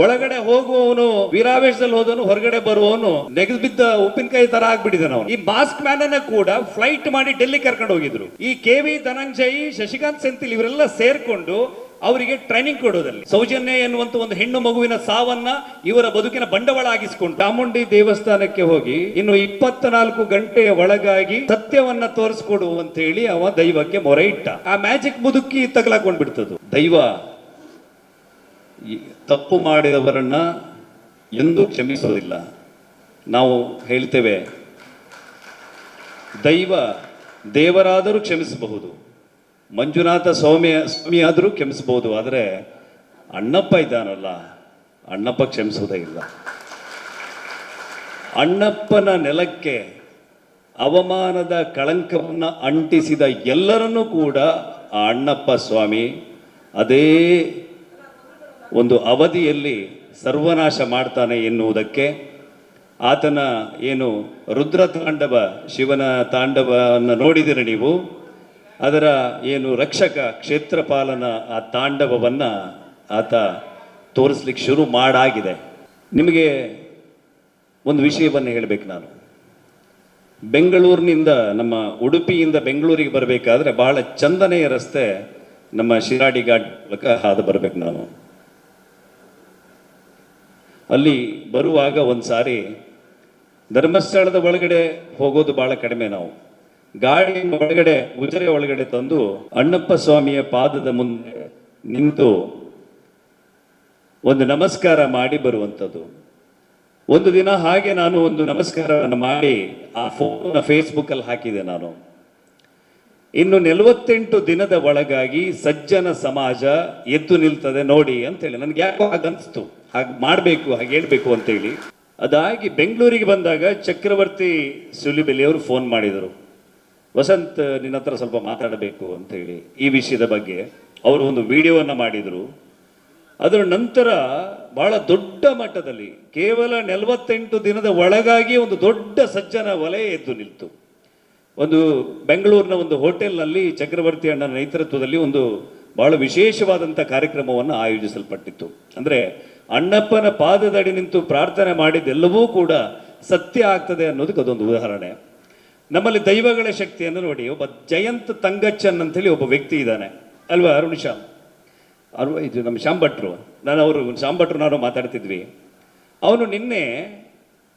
ಒಳಗಡೆ ಹೋಗುವವನು, ವೀರಾವೇಶದಲ್ಲಿ ಹೋದವನು, ಹೊರಗಡೆ ಬರುವವನು ನೆಗೆದು ಬಿದ್ದ ಉಪ್ಪಿನಕಾಯಿ ತರ ಆಗ್ಬಿಟ್ಟಿದ್ದಾನೆ ಅವನು. ಈ ಮಾಸ್ಕ್ ಮ್ಯಾನ್ ಅನ್ನ ಕೂಡ ಫ್ಲೈಟ್ ಮಾಡಿ ಡೆಲ್ಲಿ ಕರ್ಕೊಂಡು ಹೋಗಿದ್ರು. ಈ ಕೆ ವಿ ಧನಂಜಯ್, ಶಶಿಕಾಂತ್ ಸೆಂಥಿಲ್ ಇವರೆಲ್ಲ ಸೇರ್ಕೊಂಡು ಅವರಿಗೆ ಟ್ರೈನಿಂಗ್ ಕೊಡೋದಲ್ಲಿ ಸೌಜನ್ಯ ಎನ್ನುವಂತ ಒಂದು ಹೆಣ್ಣು ಮಗುವಿನ ಸಾವನ್ನ ಇವರ ಬದುಕಿನ ಬಂಡವಾಳ ಆಗಿಸಿಕೊಂಡು ಚಾಮುಂಡಿ ದೇವಸ್ಥಾನಕ್ಕೆ ಹೋಗಿ ಇನ್ನು ಇಪ್ಪತ್ನಾಲ್ಕು ಗಂಟೆಯ ಒಳಗಾಗಿ ಸತ್ಯವನ್ನ ತೋರಿಸ್ಕೊಡು ಅಂತ ಹೇಳಿ ಅವ ದೈವಕ್ಕೆ ಮೊರೆ ಇಟ್ಟ. ಆ ಮ್ಯಾಜಿಕ್ ಮುದುಕಿ ತಗಲಾಕೊಂಡ್ಬಿಡ್ತದ್ದು. ದೈವ ತಪ್ಪು ಮಾಡಿದವರನ್ನು ಎಂದೂ ಕ್ಷಮಿಸೋದಿಲ್ಲ ನಾವು ಹೇಳ್ತೇವೆ, ದೈವ ದೇವರಾದರೂ ಕ್ಷಮಿಸಬಹುದು. ಮಂಜುನಾಥ ಸ್ವಾಮಿ, ಸ್ವಾಮಿಯಾದರೂ ಕ್ಷಮಿಸಬಹುದು. ಆದರೆ ಅಣ್ಣಪ್ಪ ಇದ್ದಾನಲ್ಲ, ಅಣ್ಣಪ್ಪ ಕ್ಷಮಿಸೋದೇ ಇಲ್ಲ. ಅಣ್ಣಪ್ಪನ ನೆಲಕ್ಕೆ ಅವಮಾನದ ಕಳಂಕವನ್ನು ಅಂಟಿಸಿದ ಎಲ್ಲರನ್ನೂ ಕೂಡ ಆ ಅಣ್ಣಪ್ಪ ಸ್ವಾಮಿ, ಅದೇ ಒಂದು ಅವಧಿಯಲ್ಲಿ ಸರ್ವನಾಶ ಮಾಡ್ತಾನೆ ಎನ್ನುವುದಕ್ಕೆ ಆತನ ಏನು ರುದ್ರ ತಾಂಡವ, ಶಿವನ ತಾಂಡವವನ್ನು ನೋಡಿದಿರಿ ನೀವು. ಅದರ ಏನು ರಕ್ಷಕ ಕ್ಷೇತ್ರಪಾಲನ ಆ ತಾಂಡವವನ್ನು ಆತ ತೋರಿಸ್ಲಿಕ್ಕೆ ಶುರು ಮಾಡಾಗಿದೆ. ನಿಮಗೆ ಒಂದು ವಿಷಯವನ್ನು ಹೇಳಬೇಕು ನಾನು. ಬೆಂಗಳೂರಿನಿಂದ ನಮ್ಮ ಉಡುಪಿಯಿಂದ ಬೆಂಗಳೂರಿಗೆ ಬರಬೇಕಾದ್ರೆ ಬಹಳ ಚಂದನೆಯ ರಸ್ತೆ ನಮ್ಮ ಶಿರಾಡಿ ಘಾಟ್ ಮೂಲಕ ಹಾದು ಬರಬೇಕು ನಾನು. ಅಲ್ಲಿ ಬರುವಾಗ ಒಂದು ಸಾರಿ ಧರ್ಮಸ್ಥಳದ ಒಳಗಡೆ ಹೋಗೋದು ಬಹಳ ಕಡಿಮೆ ನಾವು. ಗಾಡಿ ಒಳಗಡೆ, ಉಜರೆ ಒಳಗಡೆ ತಂದು ಅಣ್ಣಪ್ಪ ಸ್ವಾಮಿಯ ಪಾದದ ಮುಂದೆ ನಿಂತು ಒಂದು ನಮಸ್ಕಾರ ಮಾಡಿ ಬರುವಂಥದ್ದು ಒಂದು ದಿನ ಹಾಗೆ ನಾನು ಒಂದು ನಮಸ್ಕಾರವನ್ನು ಮಾಡಿ ಆ ಫೋನ್ ಫೇಸ್ಬುಕ್ ಅಲ್ಲಿ ಹಾಕಿದೆ ನಾನು. ಇನ್ನು ನಲವತ್ತೆಂಟು ದಿನದ ಒಳಗಾಗಿ ಸಜ್ಜನ ಸಮಾಜ ಎದ್ದು ನಿಲ್ತದೆ ನೋಡಿ ಅಂತೇಳಿ. ನನಗೆ ಯಾಕೋ ಹಾಗನ್ಸ್ತು. ಹಾಗೆ ಮಾಡಬೇಕು, ಹಾಗೆ ಹೇಳಬೇಕು ಅಂತೇಳಿ ಅದಾಗಿ ಬೆಂಗಳೂರಿಗೆ ಬಂದಾಗ ಚಕ್ರವರ್ತಿ ಸುಲಿಬೆಲಿ ಅವರು ಫೋನ್ ಮಾಡಿದರು. ವಸಂತ್, ನಿನ್ನ ಹತ್ರ ಸ್ವಲ್ಪ ಮಾತಾಡಬೇಕು ಅಂತೇಳಿ ಈ ವಿಷಯದ ಬಗ್ಗೆ ಅವರು ಒಂದು ವಿಡಿಯೋವನ್ನು ಮಾಡಿದರು. ಅದರ ನಂತರ ಬಹಳ ದೊಡ್ಡ ಮಟ್ಟದಲ್ಲಿ, ಕೇವಲ ನಲವತ್ತೆಂಟು ದಿನದ ಒಳಗಾಗಿ ಒಂದು ದೊಡ್ಡ ಸಜ್ಜನ ವಲಯ ಎದ್ದು ನಿಲ್ತು. ಒಂದು ಬೆಂಗಳೂರಿನ ಒಂದು ಹೋಟೆಲ್ನಲ್ಲಿ ಚಕ್ರವರ್ತಿ ಅಣ್ಣನ ನೇತೃತ್ವದಲ್ಲಿ ಒಂದು ಬಹಳ ವಿಶೇಷವಾದಂಥ ಕಾರ್ಯಕ್ರಮವನ್ನು ಆಯೋಜಿಸಲ್ಪಟ್ಟಿತ್ತು. ಅಂದರೆ ಅಣ್ಣಪ್ಪನ ಪಾದದಡಿ ನಿಂತು ಪ್ರಾರ್ಥನೆ ಮಾಡಿದ್ದೆಲ್ಲವೂ ಕೂಡ ಸತ್ಯ ಆಗ್ತದೆ ಅನ್ನೋದಕ್ಕೆ ಅದೊಂದು ಉದಾಹರಣೆ. ನಮ್ಮಲ್ಲಿ ದೈವಗಳ ಶಕ್ತಿಯನ್ನು ನೋಡಿ, ಒಬ್ಬ ಜಯಂತ್ ತಂಗಚ್ಚನ್ ಅಂತೇಳಿ ಒಬ್ಬ ವ್ಯಕ್ತಿ ಇದ್ದಾನೆ. ಅಲ್ವಾ, ಅರುಣ್ ಶ್ಯಾಮ್? ಅರು, ಇದು ನಮ್ಮ ಶ್ಯಾಮ್ ಭಟ್ರು ನಾನು ಅವರು ಶ್ಯಾಮ್ ಭಟ್ರು ನಾನು ಮಾತಾಡ್ತಿದ್ವಿ. ಅವನು ನಿನ್ನೆ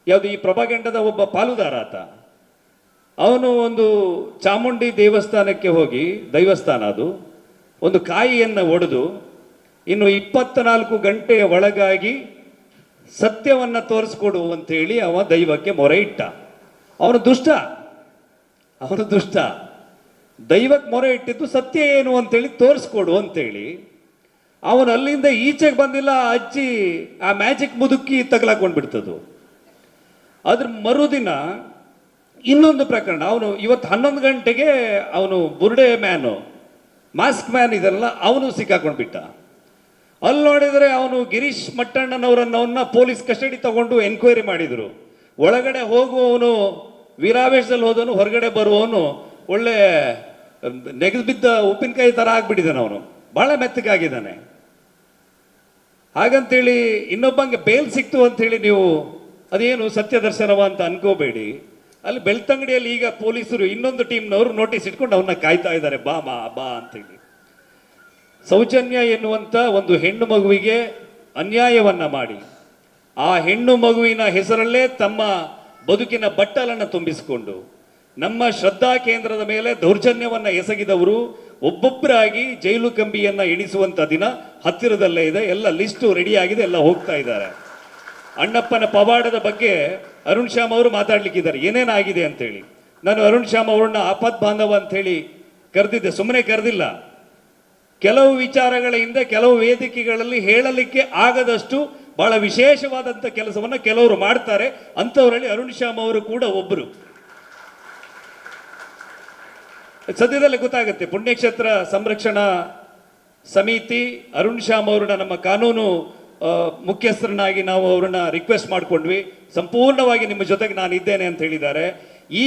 ಯಾವುದು ಈ ಪ್ರಭಾಗಂಡದ ಒಬ್ಬ ಪಾಲುದಾರ ಆತ. ಅವನು ಒಂದು ಚಾಮುಂಡಿ ದೇವಸ್ಥಾನಕ್ಕೆ ಹೋಗಿ, ದೈವಸ್ಥಾನ ಅದು, ಒಂದು ಕಾಯಿಯನ್ನು ಒಡೆದು ಇನ್ನು ಇಪ್ಪತ್ನಾಲ್ಕು ಗಂಟೆಯ ಒಳಗಾಗಿ ಸತ್ಯವನ್ನು ತೋರಿಸ್ಕೊಡು ಅಂತೇಳಿ ಅವ ದೈವಕ್ಕೆ ಮೊರೆ ಇಟ್ಟ. ಅವನು ದುಷ್ಟ. ಅವನು ದುಷ್ಟ. ದೈವಕ್ಕೆ ಮೊರೆ ಇಟ್ಟಿದ್ದು ಸತ್ಯ ಏನು ಅಂತೇಳಿ ತೋರಿಸ್ಕೊಡು ಅಂತೇಳಿ. ಅವನು ಅಲ್ಲಿಂದ ಈಚೆಗೆ ಬಂದಿಲ್ಲ ಅಜ್ಜಿ, ಆ ಮ್ಯಾಜಿಕ್ ಮುದುಕಿ ತಗಲಾಕೊಂಡ್ಬಿಡ್ತದು ಅದ್ರ ಮರುದಿನ ಇನ್ನೊಂದು ಪ್ರಕರಣ. ಅವನು ಇವತ್ತು ಹನ್ನೊಂದು ಗಂಟೆಗೆ ಅವನು ಬುರ್ಡೆ ಮ್ಯಾನು, ಮಾಸ್ಕ್ ಮ್ಯಾನ್ ಇದೆಲ್ಲ ಅವನು ಸಿಕ್ಕಾಕೊಂಡ್ಬಿಟ್ಟ. ಅಲ್ಲಿ ನೋಡಿದರೆ ಅವನು ಗಿರೀಶ್ ಮಟ್ಟಣ್ಣನವರನ್ನವನ್ನ ಪೊಲೀಸ್ ಕಸ್ಟಡಿ ತಗೊಂಡು ಎನ್ಕ್ವೈರಿ ಮಾಡಿದರು. ಒಳಗಡೆ ಹೋಗುವವನು, ವೀರಾವೇಶದಲ್ಲಿ ಹೋದವನು, ಹೊರಗಡೆ ಬರುವವನು, ಒಳ್ಳೆ ನೆಗೆದು ಬಿದ್ದ ಉಪ್ಪಿನಕಾಯಿ ಥರ ಆಗಿಬಿಟ್ಟಿದ್ದಾನೆ ಅವನು. ಭಾಳ ಮೆತ್ತಗಾಗಿದ್ದಾನೆ. ಹಾಗಂತೇಳಿ ಇನ್ನೊಬ್ಬಂಗೆ ಬೇಲ್ ಸಿಕ್ತು ಅಂಥೇಳಿ ನೀವು ಅದೇನು ಸತ್ಯದರ್ಶನವ ಅಂತ ಅನ್ಕೋಬೇಡಿ. ಅಲ್ಲಿ ಬೆಳ್ತಂಗಡಿಯಲ್ಲಿ ಈಗ ಪೊಲೀಸರು ಇನ್ನೊಂದು ಟೀಮ್ನವರು ನೋಟಿಸ್ ಇಟ್ಕೊಂಡು ಅವನ್ನ ಕಾಯ್ತಾ ಇದ್ದಾರೆ. ಬಾ ಮಾ ಬಾ ಅಂತೇಳಿ ಸೌಜನ್ಯ ಎನ್ನುವಂಥ ಒಂದು ಹೆಣ್ಣು ಮಗುವಿಗೆ ಅನ್ಯಾಯವನ್ನ ಮಾಡಿ. ಆ ಹೆಣ್ಣು ಮಗುವಿನ ಹೆಸರಲ್ಲೇ ತಮ್ಮ ಬದುಕಿನ ಬಟ್ಟಲನ್ನು ತುಂಬಿಸಿಕೊಂಡು, ನಮ್ಮ ಶ್ರದ್ಧಾ ಕೇಂದ್ರದ ಮೇಲೆ ದೌರ್ಜನ್ಯವನ್ನ ಎಸಗಿದವರು ಒಬ್ಬೊಬ್ಬರಾಗಿ ಜೈಲು ಕಂಬಿಯನ್ನ ಎಣಿಸುವಂತ ದಿನ ಹತ್ತಿರದಲ್ಲೇ ಇದೆ. ಎಲ್ಲ ಲಿಸ್ಟು ಆಗಿದೆ, ಎಲ್ಲ ಹೋಗ್ತಾ ಇದ್ದಾರೆ. ಅಣ್ಣಪ್ಪನ ಪವಾಡದ ಬಗ್ಗೆ ಅರುಣ್ ಶ್ಯಾಮ್ ಅವರು ಮಾತಾಡ್ಲಿಕ್ಕಿದ್ದಾರೆ. ಏನೇನಾಗಿದೆ ಅಂತೇಳಿ. ನಾನು ಅರುಣ್ ಶ್ಯಾಮ್ ಅವರನ್ನ ಆಪತ್ ಬಾಂಧವ ಅಂತೇಳಿ ಕರೆದಿದ್ದೆ. ಸುಮ್ಮನೆ ಕರೆದಿಲ್ಲ. ಕೆಲವು ವಿಚಾರಗಳ ಹಿಂದೆ ಕೆಲವು ವೇದಿಕೆಗಳಲ್ಲಿ ಹೇಳಲಿಕ್ಕೆ ಆಗದಷ್ಟು ಬಹಳ ವಿಶೇಷವಾದಂಥ ಕೆಲಸವನ್ನು ಕೆಲವರು ಮಾಡ್ತಾರೆ. ಅಂಥವರಲ್ಲಿ ಅರುಣ್ ಶ್ಯಾಮ್ ಅವರು ಕೂಡ ಒಬ್ಬರು ಸದ್ಯದಲ್ಲೇ ಗೊತ್ತಾಗುತ್ತೆ, ಪುಣ್ಯಕ್ಷೇತ್ರ ಸಂರಕ್ಷಣಾ ಸಮಿತಿ ಅರುಣ್ ಶ್ಯಾಮ್ ಅವ್ರನ್ನ ನಮ್ಮ ಕಾನೂನು ಮುಖ್ಯಸ್ಥರನ್ನಾಗಿ ನಾವು ಅವ್ರನ್ನ ರಿಕ್ವೆಸ್ಟ್ ಮಾಡಿಕೊಂಡ್ವಿ. ಸಂಪೂರ್ಣವಾಗಿ ನಿಮ್ಮ ಜೊತೆಗೆ ನಾನು ಇದ್ದೇನೆ ಅಂತ ಹೇಳಿದ್ದಾರೆ.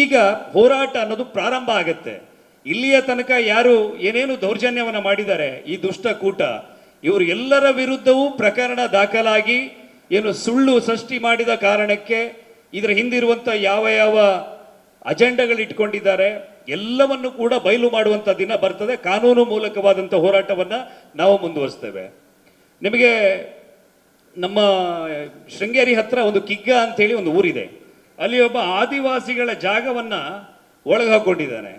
ಈಗ ಹೋರಾಟ ಅನ್ನೋದು ಪ್ರಾರಂಭ ಆಗತ್ತೆ. ಇಲ್ಲಿಯ ತನಕ ಯಾರು ಏನೇನು ದೌರ್ಜನ್ಯವನ್ನು ಮಾಡಿದ್ದಾರೆ, ಈ ದುಷ್ಟ ಕೂಟ, ಇವರು ಎಲ್ಲರ ವಿರುದ್ಧವೂ ಪ್ರಕರಣ ದಾಖಲಾಗಿ ಏನು ಸುಳ್ಳು ಸೃಷ್ಟಿ ಮಾಡಿದ ಕಾರಣಕ್ಕೆ ಇದರ ಹಿಂದಿರುವಂಥ ಯಾವ ಯಾವ ಅಜೆಂಡಗಳು ಇಟ್ಕೊಂಡಿದ್ದಾರೆ ಎಲ್ಲವನ್ನು ಕೂಡ ಬಯಲು ಮಾಡುವಂಥ ದಿನ ಬರ್ತದೆ. ಕಾನೂನು ಮೂಲಕವಾದಂಥ ಹೋರಾಟವನ್ನು ನಾವು ಮುಂದುವರಿಸ್ತೇವೆ. ನಿಮಗೆ ನಮ್ಮ ಶೃಂಗೇರಿ ಹತ್ರ ಒಂದು ಕಿಗ್ಗ ಅಂತೇಳಿ ಒಂದು ಊರಿದೆ. ಅಲ್ಲಿ ಒಬ್ಬ ಆದಿವಾಸಿಗಳ ಜಾಗವನ್ನು ಒಳಗೆ ಹಾಕೊಂಡಿದ್ದಾನೆ.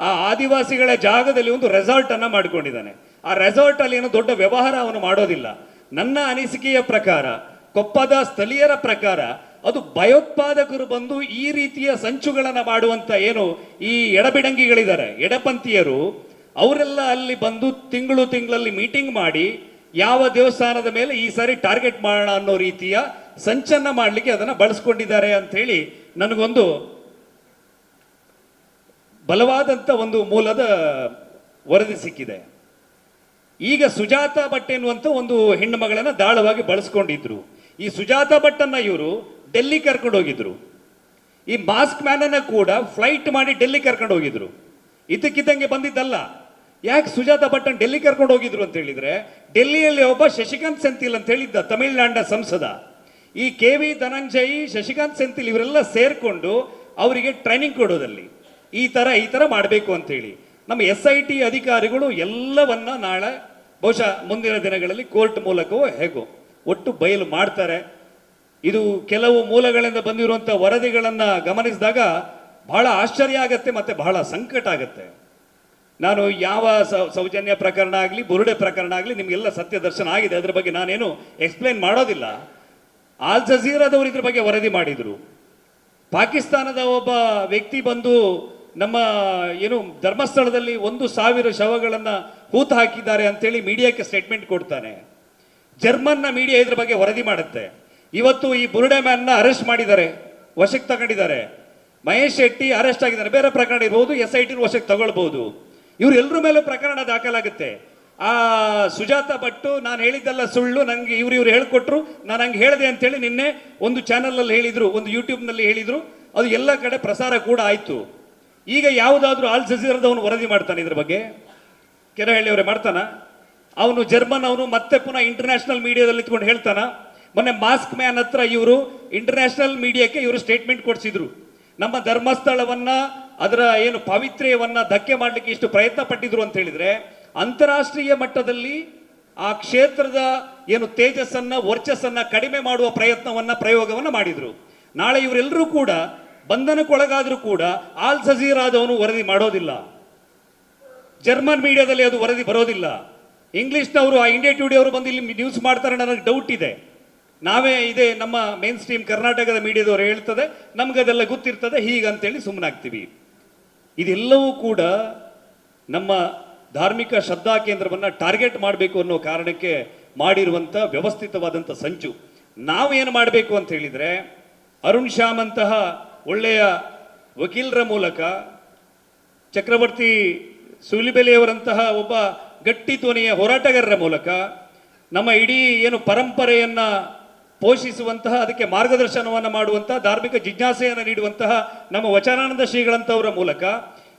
ಆ ಆದಿವಾಸಿಗಳ ಜಾಗದಲ್ಲಿ ಒಂದು ರೆಸಾರ್ಟ್ ಅನ್ನ ಮಾಡಿಕೊಂಡಿದ್ದಾನೆ. ಆ ರೆಸಾರ್ಟ್ ಅಲ್ಲಿ ಏನು ದೊಡ್ಡ ವ್ಯವಹಾರ ಅವನು ಮಾಡೋದಿಲ್ಲ. ನನ್ನ ಅನಿಸಿಕೆಯ ಪ್ರಕಾರ, ಕೊಪ್ಪದ ಸ್ಥಳೀಯರ ಪ್ರಕಾರ, ಅದು ಭಯೋತ್ಪಾದಕರು ಬಂದು ಈ ರೀತಿಯ ಸಂಚುಗಳನ್ನು ಮಾಡುವಂತ ಏನು ಈ ಎಡಬಿಡಂಗಿಗಳಿದ್ದಾರೆ. ಎಡಪಂಥೀಯರು, ಅವರೆಲ್ಲ ಅಲ್ಲಿ ಬಂದು ತಿಂಗಳು ತಿಂಗಳಲ್ಲಿ ಮೀಟಿಂಗ್ ಮಾಡಿ, ಯಾವ ದೇವಸ್ಥಾನದ ಮೇಲೆ ಈ ಸಾರಿ ಟಾರ್ಗೆಟ್ ಮಾಡೋಣ ಅನ್ನೋ ರೀತಿಯ ಸಂಚನ್ನ ಮಾಡಲಿಕ್ಕೆ ಅದನ್ನ ಬಳಸ್ಕೊಂಡಿದ್ದಾರೆ ಅಂತ ಹೇಳಿ ನನಗೊಂದು ಬಲವಾದಂಥ ಒಂದು ಮೂಲದ ವರದಿ ಸಿಕ್ಕಿದೆ. ಈಗ ಸುಜಾತ ಭಟ್ ಎನ್ನುವಂಥ ಒಂದು ಹೆಣ್ಣು ಮಗಳನ್ನು ದಾಳವಾಗಿ ಬಳಸ್ಕೊಂಡಿದ್ರು. ಈ ಸುಜಾತ ಭಟ್ಟನ್ನ ಇವರು ಡೆಲ್ಲಿ ಕರ್ಕೊಂಡು ಹೋಗಿದ್ರು. ಈ ಮಾಸ್ಕ್ ಮ್ಯಾನ್ ಅನ್ನ ಕೂಡ ಫ್ಲೈಟ್ ಮಾಡಿ ಡೆಲ್ಲಿ ಕರ್ಕೊಂಡು ಹೋಗಿದ್ರು. ಇದಕ್ಕಿದ್ದಂಗೆ ಬಂದಿದ್ದಲ್ಲ. ಯಾಕೆ ಸುಜಾತ ಭಟ್ಟನ್ ಡೆಲ್ಲಿ ಕರ್ಕೊಂಡು ಹೋಗಿದ್ರು ಅಂತ ಹೇಳಿದ್ರೆ, ಡೆಲ್ಲಿಯಲ್ಲಿ ಒಬ್ಬ ಶಶಿಕಾಂತ್ ಸೆಂಥಿಲ್ ಅಂತ ಹೇಳಿದ್ದ ತಮಿಳುನಾಡಿನ ಸಂಸದ. ಈ ಕೆ ವಿ ಧನಂಜಯಿ, ಶಶಿಕಾಂತ್ ಸೆಂಥಿಲ್ ಇವರೆಲ್ಲ ಸೇರಿಕೊಂಡು ಅವರಿಗೆ ಟ್ರೈನಿಂಗ್ ಕೊಡೋದಲ್ಲಿ. ಈ ತರ ಈ ತರ ಮಾಡಬೇಕು ಅಂತ ಹೇಳಿ ನಮ್ಮ ಎಸ್ ಐ ಟಿ ಅಧಿಕಾರಿಗಳು ಎಲ್ಲವನ್ನ ನಾಳೆ, ಬಹುಶಃ ಮುಂದಿನ ದಿನಗಳಲ್ಲಿ ಕೋರ್ಟ್ ಮೂಲಕವೋ ಹೇಗೋ ಒಟ್ಟು ಬಯಲು ಮಾಡ್ತಾರೆ. ಇದು ಕೆಲವು ಮೂಲಗಳಿಂದ ಬಂದಿರುವಂಥ ವರದಿಗಳನ್ನು ಗಮನಿಸಿದಾಗ ಬಹಳ ಆಶ್ಚರ್ಯ ಆಗತ್ತೆ ಮತ್ತೆ ಬಹಳ ಸಂಕಟ ಆಗತ್ತೆ. ನಾನು ಯಾವ ಸೌಜನ್ಯ ಪ್ರಕರಣ ಆಗಲಿ, ಬುರುಡೆ ಪ್ರಕರಣ ಆಗಲಿ ನಿಮಗೆಲ್ಲ ಸತ್ಯ ದರ್ಶನ ಆಗಿದೆ. ಅದ್ರ ಬಗ್ಗೆ ನಾನೇನು ಎಕ್ಸ್ಪ್ಲೇನ್ ಮಾಡೋದಿಲ್ಲ. ಆಲ್ ಜಜೀರಾದವರು ಇದ್ರ ಬಗ್ಗೆ ವರದಿ ಮಾಡಿದ್ರು. ಪಾಕಿಸ್ತಾನದ ಒಬ್ಬ ವ್ಯಕ್ತಿ ಬಂದು ನಮ್ಮ ಏನು ಧರ್ಮಸ್ಥಳದಲ್ಲಿ ಒಂದು ಸಾವಿರ ಶವಗಳನ್ನು ಹೂತು ಹಾಕಿದ್ದಾರೆ ಅಂತೇಳಿ ಮೀಡಿಯಾಕ್ಕೆ ಸ್ಟೇಟ್ಮೆಂಟ್ ಕೊಡ್ತಾನೆ. ಜರ್ಮನ್ನ ಮೀಡಿಯಾ ಇದ್ರ ಬಗ್ಗೆ ವರದಿ ಮಾಡುತ್ತೆ. ಇವತ್ತು ಈ ಬುರುಡೆ ಮ್ಯಾನ್ನ ಅರೆಸ್ಟ್ ಮಾಡಿದ್ದಾರೆ ವಶಕ್ಕೆ ತಗೊಂಡಿದ್ದಾರೆ. ಮಹೇಶ್ ಶೆಟ್ಟಿ ಅರೆಸ್ಟ್ ಆಗಿದ್ದಾರೆ, ಬೇರೆ ಪ್ರಕರಣ ಇರ್ಬೋದು ಎಸ್ ಐ ಟಿ ವಶಕ್ಕೆ ತಗೊಳ್ಬಹುದು ಇವರೆಲ್ಲರ ಮೇಲೂ ಪ್ರಕರಣ ದಾಖಲಾಗುತ್ತೆ. ಆ ಸುಜಾತ ಭಟ್ಟು ನಾನು ಹೇಳಿದ್ದೆಲ್ಲ ಸುಳ್ಳು ನನಗೆ ಇವ್ರು ಇವ್ರು ಹೇಳ್ಕೊಟ್ರು, ನಾನು ಹಂಗೆ ಹೇಳಿದೆ ಅಂತೇಳಿ ನಿನ್ನೆ ಒಂದು ಚಾನಲಲ್ಲಿ ಹೇಳಿದ್ರು, ಒಂದು ಯೂಟ್ಯೂಬ್ನಲ್ಲಿ ಹೇಳಿದ್ರು, ಅದು ಎಲ್ಲ ಕಡೆ ಪ್ರಸಾರ ಕೂಡ ಆಯ್ತು. ಈಗ ಯಾವುದಾದ್ರೂ ಆಲ್ ಜಜೀರದವನು ವರದಿ ಮಾಡ್ತಾನೆ ಇದ್ರ ಬಗ್ಗೆ? ಕೆರಹಳ್ಳಿಯವರೇ ಮಾಡ್ತಾನ? ಅವನು ಜರ್ಮನ್ ಅವನು ಮತ್ತೆ ಪುನಃ ಇಂಟರ್ನ್ಯಾಷನಲ್ ಮೀಡಿಯಾದಲ್ಲಿ ಇಟ್ಕೊಂಡು ಹೇಳ್ತಾನ? ಮೊನ್ನೆ ಮಾಸ್ಕ್ ಮ್ಯಾನ್ ಹತ್ರ ಇವರು ಇಂಟರ್ನ್ಯಾಷನಲ್ ಮೀಡಿಯಾಕ್ಕೆ ಇವರು ಸ್ಟೇಟ್ಮೆಂಟ್ ಕೊಡಿಸಿದ್ರು. ನಮ್ಮ ಧರ್ಮಸ್ಥಳವನ್ನ, ಅದರ ಏನು ಪಾವಿತ್ರ್ಯವನ್ನ ಧಕ್ಕೆ ಮಾಡಲಿಕ್ಕೆ ಇಷ್ಟು ಪ್ರಯತ್ನ ಪಟ್ಟಿದ್ರು ಅಂತ ಹೇಳಿದ್ರೆ, ಅಂತಾರಾಷ್ಟ್ರೀಯ ಮಟ್ಟದಲ್ಲಿ ಆ ಕ್ಷೇತ್ರದ ಏನು ತೇಜಸ್ಸನ್ನ, ವರ್ಚಸ್ಸನ್ನ ಕಡಿಮೆ ಮಾಡುವ ಪ್ರಯತ್ನವನ್ನ, ಪ್ರಯೋಗವನ್ನ ಮಾಡಿದ್ರು. ನಾಳೆ ಇವರೆಲ್ಲರೂ ಕೂಡ ಬಂಧನಕ್ಕೊಳಗಾದ್ರೂ ಕೂಡ ಆಲ್ ಸಜೀರಾದವನು ವರದಿ ಮಾಡೋದಿಲ್ಲ. ಜರ್ಮನ್ ಮೀಡಿಯಾದಲ್ಲಿ ಅದು ವರದಿ ಬರೋದಿಲ್ಲ. ಇಂಗ್ಲೀಷ್ನವರು, ಆ ಇಂಡಿಯಾ ಟುಡೇ ಅವರು ಬಂದು ಇಲ್ಲಿ ನ್ಯೂಸ್ ಮಾಡ್ತಾರೆ ನನಗೆ ಡೌಟ್ ಇದೆ. ನಾವೇ ಇದೆ ನಮ್ಮ ಮೇನ್ ಸ್ಟ್ರೀಮ್ ಕರ್ನಾಟಕದ ಮೀಡಿಯಾದವರು ಹೇಳ್ತದೆ, ನಮ್ಗೆ ಅದೆಲ್ಲ ಗೊತ್ತಿರ್ತದೆ, ಹೀಗಂತೇಳಿ ಸುಮ್ಮನಾಗ್ತೀವಿ. ಇದೆಲ್ಲವೂ ಕೂಡ ನಮ್ಮ ಧಾರ್ಮಿಕ ಶ್ರದ್ಧಾ ಕೇಂದ್ರವನ್ನು ಟಾರ್ಗೆಟ್ ಮಾಡಬೇಕು ಅನ್ನೋ ಕಾರಣಕ್ಕೆ ಮಾಡಿರುವಂಥ ವ್ಯವಸ್ಥಿತವಾದಂಥ ಸಂಚು. ನಾವು ಏನು ಮಾಡಬೇಕು ಅಂತ ಹೇಳಿದರೆ, ಅರುಣ್ ಶ್ಯಾಮ್ ಅಂತಹ ಒಳ್ಳೆಯ ವಕೀಲರ ಮೂಲಕ ಚಕ್ರವರ್ತಿ ಸುಲಿಬೆಲೆಯವರಂತಹ ಒಬ್ಬ ಗಟ್ಟಿ ಧ್ವನಿಯ ಹೋರಾಟಗಾರರ ಮೂಲಕ ನಮ್ಮ ಇಡೀ ಏನು ಪರಂಪರೆಯನ್ನು ಪೋಷಿಸುವಂತಹ, ಅದಕ್ಕೆ ಮಾರ್ಗದರ್ಶನವನ್ನು ಮಾಡುವಂತಹ ಧಾರ್ಮಿಕ ಜಿಜ್ಞಾಸೆಯನ್ನು ನೀಡುವಂತಹ ನಮ್ಮ ವಚನಾನಂದ ಶ್ರೀಗಳಂತವರ ಮೂಲಕ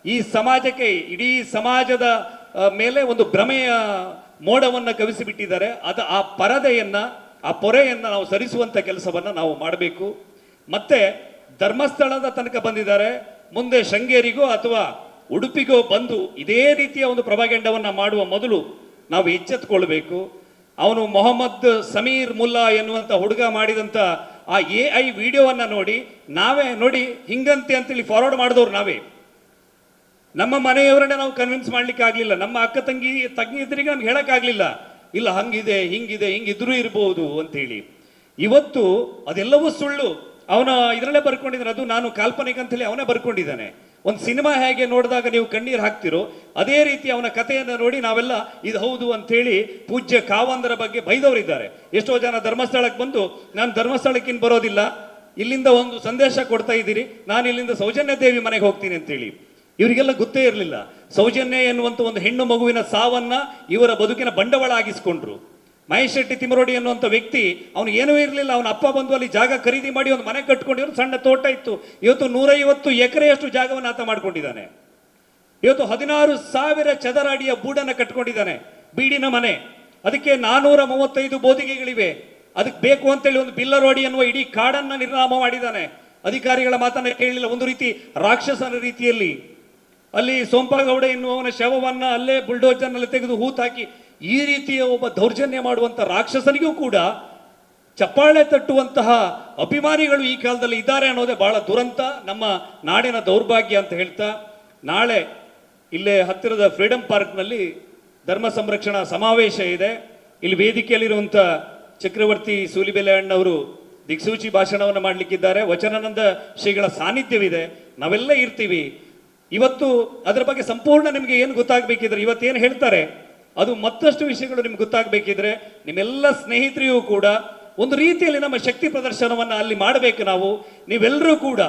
ಈ ಸಮಾಜಕ್ಕೆ, ಇಡೀ ಸಮಾಜದ ಮೇಲೆ ಒಂದು ಭ್ರಮೆಯ ಮೋಡವನ್ನು ಕವಿಸಿಬಿಟ್ಟಿದ್ದಾರೆ. ಅದು, ಆ ಪರದೆಯನ್ನು, ಆ ಪೊರೆಯನ್ನು ನಾವು ಸರಿಸುವಂಥ ಕೆಲಸವನ್ನು ನಾವು ಮಾಡಬೇಕು. ಮತ್ತೆ ಧರ್ಮಸ್ಥಳದ ತನಕ ಬಂದಿದ್ದಾರೆ. ಮುಂದೆ ಶೃಂಗೇರಿಗೋ ಅಥವಾ ಉಡುಪಿಗೋ ಬಂದು ಇದೇ ರೀತಿಯ ಒಂದು ಪ್ರಭಾಗಂಡವನ್ನು ಮಾಡುವ ಮೊದಲು ನಾವು ಎಚ್ಚೆತ್ತುಕೊಳ್ಬೇಕು ಅವನು ಮೊಹಮ್ಮದ್ ಸಮೀರ್ ಮುಲ್ಲಾ ಎನ್ನುವಂಥ ಹುಡುಗ ಮಾಡಿದಂಥ ಆ ಎ ಐ ವಿಡಿಯೋವನ್ನು ನೋಡಿ, ನಾವೇ ನೋಡಿ ಹಿಂಗಂತೆ ಅಂತೇಳಿ ಫಾರ್ವರ್ಡ್ ಮಾಡಿದವ್ರು ನಾವೇ. ನಮ್ಮ ಮನೆಯವರನ್ನೇ ನಾವು ಕನ್ವಿನ್ಸ್ ಮಾಡ್ಲಿಕ್ಕೆ ಆಗಲಿಲ್ಲ. ನಮ್ಮ ಅಕ್ಕ ತಂಗಿ ತಂಗಿದ್ರಿಗೆ ನಮ್ಗೆ ಹೇಳೋಕ್ಕಾಗಲಿಲ್ಲ ಇಲ್ಲ, ಹಂಗಿದೆ, ಹಿಂಗಿದೆ, ಹಿಂಗಿದ್ರೂ ಇರಬಹುದು ಅಂತ ಹೇಳಿ ಇವತ್ತು ಅದೆಲ್ಲವೂ ಸುಳ್ಳು. ಅವನ ಇದರಲ್ಲೇ ಬರ್ಕೊಂಡಿದ್ದಾನೆ. ಅದು ನಾನು ಕಾಲ್ಪನಿಕ ಅಂತ ಹೇಳಿ ಅವನೇ ಬರ್ಕೊಂಡಿದ್ದಾನೆ. ಒಂದು ಸಿನಿಮಾ ಹೇಗೆ ನೋಡಿದಾಗ ನೀವು ಕಣ್ಣೀರು ಹಾಕ್ತಿರೋ, ಅದೇ ರೀತಿ ಅವನ ಕಥೆಯನ್ನು ನೋಡಿ ನಾವೆಲ್ಲ, ಇದು ಹೌದು ಅಂತೇಳಿ ಪೂಜ್ಯ ಕಾವಂದರ ಬಗ್ಗೆ ಬೈದವರಿದ್ದಾರೆ. ಎಷ್ಟೋ ಜನ ಧರ್ಮಸ್ಥಳಕ್ಕೆ ಬಂದು, ನಾನು ಧರ್ಮಸ್ಥಳಕ್ಕಿನ್ ಬರೋದಿಲ್ಲ. ಇಲ್ಲಿಂದ ಒಂದು ಸಂದೇಶ ಕೊಡ್ತಾ ಇದ್ದೀರಿ. ನಾನು ಇಲ್ಲಿಂದ ಸೌಜನ್ಯ ದೇವಿ ಮನೆಗೆ ಹೋಗ್ತೀನಿ ಅಂತೇಳಿ ಇವರಿಗೆಲ್ಲ ಗೊತ್ತೇ ಇರಲಿಲ್ಲ. ಸೌಜನ್ಯ ಎನ್ನುವಂಥ ಒಂದು ಹೆಣ್ಣು ಮಗುವಿನ ಸಾವನ್ನ ಇವರ ಬದುಕಿನ ಬಂಡವಾಳ ಆಗಿಸ್ಕೊಂಡ್ರು. ಮಹೇಶ್ ಶೆಟ್ಟಿ ತಿಮರೋಡಿ ಅನ್ನುವಂಥ ವ್ಯಕ್ತಿ, ಅವನು ಏನೂ ಇರಲಿಲ್ಲ. ಅವನ ಅಪ್ಪ ಬಂದು ಅಲ್ಲಿ ಜಾಗ ಖರೀದಿ ಮಾಡಿ ಒಂದು ಮನೆ ಕಟ್ಕೊಂಡಿರೋ ಸಣ್ಣ ತೋಟ ಇತ್ತು. ಇವತ್ತು ನೂರೈವತ್ತು ಎಕರೆಯಷ್ಟು ಜಾಗವನ್ನು ಆತ ಮಾಡ್ಕೊಂಡಿದ್ದಾನೆ. ಇವತ್ತು ಹದಿನಾರು ಸಾವಿರ ಚದರ ಅಡಿಯ ಬೂಡನ್ನು ಕಟ್ಕೊಂಡಿದ್ದಾನೆ. ಬೀಡಿನ ಮನೆ. ಅದಕ್ಕೆ ನಾನೂರ ಮೂವತ್ತೈದು ಬೋದಿಗೆಗಳಿವೆ. ಅದಕ್ಕೆ ಬೇಕು ಅಂತೇಳಿ ಒಂದು ಬಿಲ್ಲರೋಡಿ ಅನ್ನುವ ಇಡೀ ಕಾಡನ್ನು ನಿರ್ನಾಮ ಮಾಡಿದ್ದಾನೆ. ಅಧಿಕಾರಿಗಳ ಮಾತನ್ನ ಕೇಳಲಿಲ್ಲ. ಒಂದು ರೀತಿ ರಾಕ್ಷಸನ ರೀತಿಯಲ್ಲಿ. ಅಲ್ಲಿ ಸೋಂಪಗೌಡ ಎನ್ನುವವನ ಶವವನ್ನು ಅಲ್ಲೇ ಬುಲ್ಡೋಜರ್ನಲ್ಲಿ ತೆಗೆದು ಹೂತಾಕಿ ಈ ರೀತಿಯ ಒಬ್ಬ ದೌರ್ಜನ್ಯ ಮಾಡುವಂಥ ರಾಕ್ಷಸನಿಗೂ ಕೂಡ ಚಪ್ಪಾಳೆ ತಟ್ಟುವಂತಹ ಅಭಿಮಾನಿಗಳು ಈ ಕಾಲದಲ್ಲಿ ಇದ್ದಾರೆ ಅನ್ನೋದೇ ಬಹಳ ದುರಂತ, ನಮ್ಮ ನಾಡಿನ ದೌರ್ಭಾಗ್ಯ ಅಂತ ಹೇಳ್ತಾ, ನಾಳೆ ಇಲ್ಲೇ ಹತ್ತಿರದ ಫ್ರೀಡಂ ಪಾರ್ಕ್ನಲ್ಲಿ ಧರ್ಮ ಸಂರಕ್ಷಣಾ ಸಮಾವೇಶ ಇದೆ. ಇಲ್ಲಿ ವೇದಿಕೆಯಲ್ಲಿರುವಂಥ ಚಕ್ರವರ್ತಿ ಸೂಲಿಬೆಲೆ ಅಣ್ಣವರು ದಿಕ್ಸೂಚಿ ಭಾಷಣವನ್ನು ಮಾಡಲಿಕ್ಕಿದ್ದಾರೆ. ವಚನಾನಂದ ಶ್ರೀಗಳ ಸಾನ್ನಿಧ್ಯವಿದೆ. ನಾವೆಲ್ಲ ಇರ್ತೀವಿ. ಇವತ್ತು ಅದರ ಬಗ್ಗೆ ಸಂಪೂರ್ಣ ನಿಮಗೆ ಏನು ಗೊತ್ತಾಗಬೇಕಿದ್ರೆ ಇವತ್ತೇನು ಹೇಳ್ತಾರೆ? ಅದು ಮತ್ತಷ್ಟು ವಿಷಯಗಳು ನಿಮ್ಗೆ ಗೊತ್ತಾಗಬೇಕಿದ್ರೆ ನಿಮ್ಮೆಲ್ಲ ಸ್ನೇಹಿತರಿಗೂ ಕೂಡ ಒಂದು ರೀತಿಯಲ್ಲಿ ನಮ್ಮ ಶಕ್ತಿ ಪ್ರದರ್ಶನವನ್ನು ಅಲ್ಲಿ ಮಾಡಬೇಕು ನಾವು. ನೀವೆಲ್ಲರೂ ಕೂಡ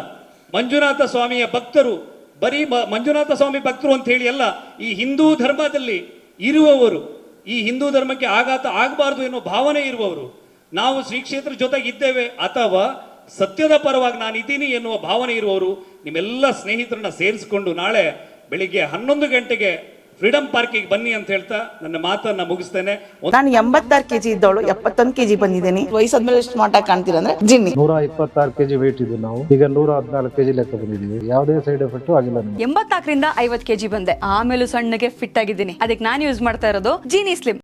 ಮಂಜುನಾಥ ಸ್ವಾಮಿಯ ಭಕ್ತರು, ಬರೀ ಮಂಜುನಾಥ ಸ್ವಾಮಿ ಭಕ್ತರು ಅಂತ ಹೇಳಿ ಅಲ್ಲ, ಈ ಹಿಂದೂ ಧರ್ಮದಲ್ಲಿ ಇರುವವರು, ಈ ಹಿಂದೂ ಧರ್ಮಕ್ಕೆ ಆಘಾತ ಆಗಬಾರ್ದು ಎನ್ನುವ ಭಾವನೆ ಇರುವವರು, ನಾವು ಶ್ರೀ ಕ್ಷೇತ್ರ ಜೊತೆಗೆ ಇದ್ದೇವೆ ಅಥವಾ ಸತ್ಯದ ಪರವಾಗಿ ನಾನು ಇದ್ದೀನಿ ಎನ್ನುವ ಭಾವನೆ ಇರುವವರು, ನಿಮ್ಮೆಲ್ಲ ಸ್ನೇಹಿತರನ್ನ ಸೇರಿಸಿಕೊಂಡು ನಾಳೆ ಬೆಳಿಗ್ಗೆ ಹನ್ನೊಂದು ಗಂಟೆಗೆ ಫ್ರೀಡಂ ಪಾರ್ಕಿಗೆ ಬನ್ನಿ ಅಂತ ಹೇಳ್ತಾ ನನ್ನ ಮಾತನ್ನ ಮುಗಿಸ್ತೇನೆ. ನಾನು ಎಂಬತ್ತಾರು ಕೆಜಿ ಇದ್ದವಳು ಎಪ್ಪತ್ತೊಂದು ಕೆಜಿ ಬಂದಿದ್ದೀನಿ. ವಯಸ್ಸಾದ್ಮೇಲೆ ಸ್ಮಾರ್ಟ್ ಆಗಿ ಕಾಣ್ತೀರಾ ಅಂದ್ರೆ ಜಿನ್ನಿ. ನೂರ ಇಪ್ಪತ್ತಾರು ಕೆಜಿ ವೇಟ್ ಇದ್ದು ನಾವು. ಈಗ ನೂರ ಹದಿನಾಲ್ಕು ಕೆಜಿ ಲೆಕ್ಕ ಬಂದಿದ್ದೀವಿ. ಯಾವುದೇ ಸೈಡ್ ಎಫೆಕ್ಟ್ ಆಗಿಲ್ಲ ನಮಗೆ. ಎಂಬತ್ನಾಲ್ಕರಿಂದ ಐವತ್ ಕೆಜಿ ಬಂದೆ. ಆಮೇಲೆ ಸಣ್ಣಗೆ ಫಿಟ್ ಆಗಿದ್ದೀನಿ. ಅದಕ್ಕೆ ನಾನು ಯೂಸ್ ಮಾಡ್ತಾ ಇರೋದು ಜೀನಿ ಸ್ಲಿಮ್